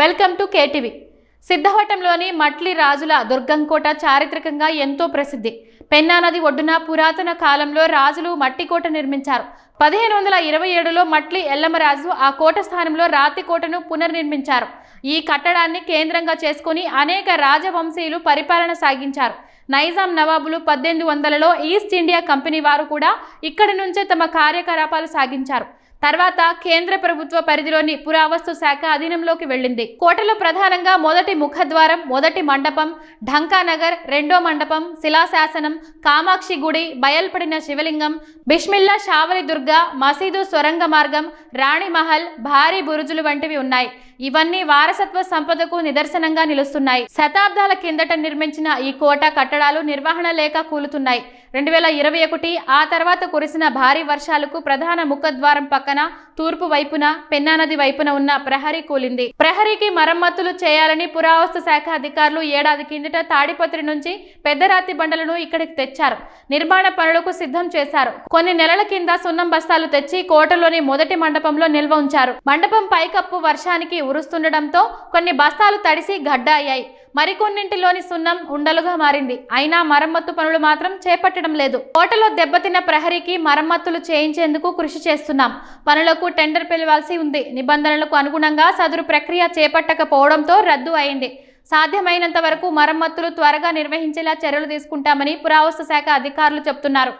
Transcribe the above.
Welcome to KTV. సిద్ధవటంలోని Matli రాజుల దుర్గంకోట చారిత్రకంగా ఎంతో ప్రసిద్ధి. పెన్నా నది ఒడ్డున పురాతన కాలంలో రాజులు మట్టి కోట నిర్మించారు. పదిహేను వందల ఇరవై ఏడులో మట్లి ఎల్లమరాజు ఆ కోట స్థానంలో రాతి కోటను పునర్నిర్మించారు. ఈ కట్టడాన్ని కేంద్రంగా చేసుకుని అనేక రాజవంశీయులు పరిపాలన సాగించారు. నైజాం నవాబులు పద్దెనిమిది వందలలో ఈస్ట్ ఇండియా కంపెనీ వారు కూడా ఇక్కడి నుంచే తమ కార్యకలాపాలు సాగించారు. తర్వాత కేంద్ర ప్రభుత్వ పరిధిలోని పురావస్తు శాఖ అధీనంలోకి వెళ్ళింది. కోటలో ప్రధానంగా మొదటి ముఖద్వారం మొదటి మండపం ఢంకానగర్ రెండో మండపం శిలాశాసనం కామాక్షి గుడి బయల్పడిన శివలింగం బిష్మిల్లా షావలి దుర్గ మసీదు సొరంగ మార్గం రాణిమహల్ భారీ బురుజులు వంటివి ఉన్నాయి. ఇవన్నీ వారసత్వ సంపదకు నిదర్శనంగా నిలుస్తున్నాయి. శతాబ్దాల కిందట నిర్మించిన ఈ కోట కట్టడాలు నిర్వహణ లేక కూలుతున్నాయి. రెండు వేల ఇరవై ఒకటి ఆ తర్వాత కురిసిన భారీ వర్షాలకు ప్రధాన ముఖద్వారం పక్కన తూర్పు వైపున పెన్నా నది వైపున ఉన్న ప్రహరీ కూలింది. ప్రహరీకి మరమ్మతులు చేయాలని పురావస్తు శాఖ అధికారులు ఏడాది కిందట తాడిపత్రి నుంచి పెద్దరాతి బండలను ఇక్కడికి తెచ్చారు. నిర్మాణ పనులకు సిద్ధం చేశారు. కొన్ని నెలల కింద సున్నం బస్తాలు తెచ్చి కోటలోని మొదటి మండపంలో నిల్వ ఉంచారు. మండపం పైకప్పు వర్షానికి ఉరుస్తుండటంతో కొన్ని బస్తాలు తడిసి గడ్డ అయ్యాయి మరికొన్నింటిలోని సున్నం ఉండలుగా మారింది. అయినా మరమ్మత్తు పనులు మాత్రం చేపట్టడం లేదు. కోటలో దెబ్బతిన్న ప్రహరీకి మరమ్మతులు చేయించేందుకు కృషి చేస్తున్నాం. పనులకు టెండర్ పిలవాల్సి ఉంది. నిబంధనలకు అనుగుణంగా సదురు ప్రక్రియ చేపట్టకపోవడంతో రద్దు అయింది. సాధ్యమైనంత వరకు మరమ్మతులు త్వరగా నిర్వహించేలా చర్యలు తీసుకుంటామని పురావస్తు శాఖ అధికారులు చెబుతున్నారు